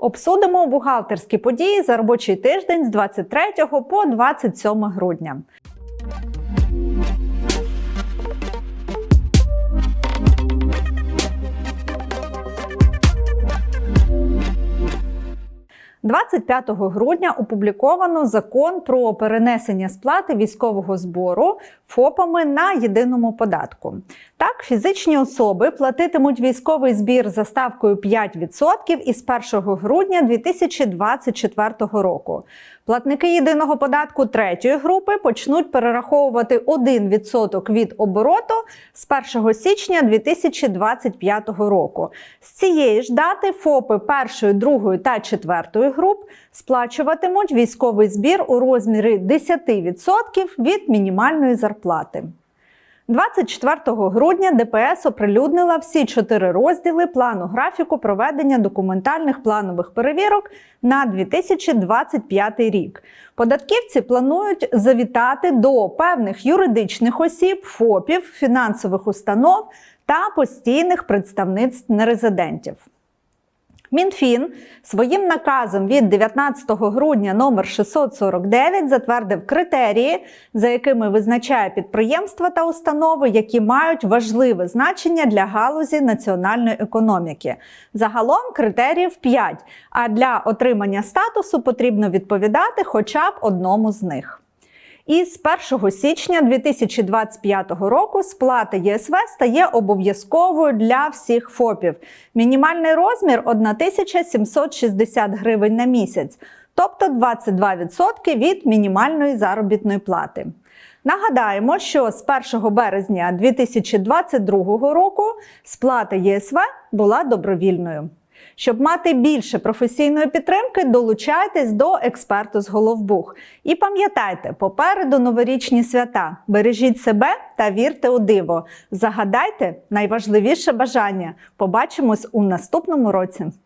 Обсудимо бухгалтерські події за робочий тиждень з 23 по 27 грудня. – 25 грудня опубліковано закон про перенесення сплати військового збору ФОПами на єдиному податку. Так, фізичні особи платитимуть військовий збір за ставкою 5% із 1 грудня 2024 року. Платники єдиного податку третьої групи почнуть перераховувати 1% від обороту з 1 січня 2025 року. З цієї ж дати ФОПи першої, другої та четвертої груп сплачуватимуть військовий збір у розмірі 10% від мінімальної зарплати. 24 грудня ДПС оприлюднила всі чотири розділи плану графіку проведення документальних планових перевірок на 2025 рік. Податківці планують завітати до певних юридичних осіб, ФОПів, фінансових установ та постійних представництв нерезидентів. Мінфін своїм наказом від 19 грудня номер 649 затвердив критерії, за якими визначає підприємства та установи, які мають важливе значення для галузі національної економіки. Загалом критеріїв 5, а для отримання статусу потрібно відповідати хоча б одному з них. І з 1 січня 2025 року сплата єСВ стає обов'язковою для всіх ФОПів. Мінімальний розмір 1760 гривень на місяць, тобто 22% від мінімальної заробітної плати. Нагадаємо, що з 1 березня 2022 року сплата єСВ була добровільною. Щоб мати більше професійної підтримки, долучайтесь до експерту з Головбух. І пам'ятайте, попереду новорічні свята. Бережіть себе та вірте у диво. Загадайте найважливіше бажання. Побачимось у наступному році.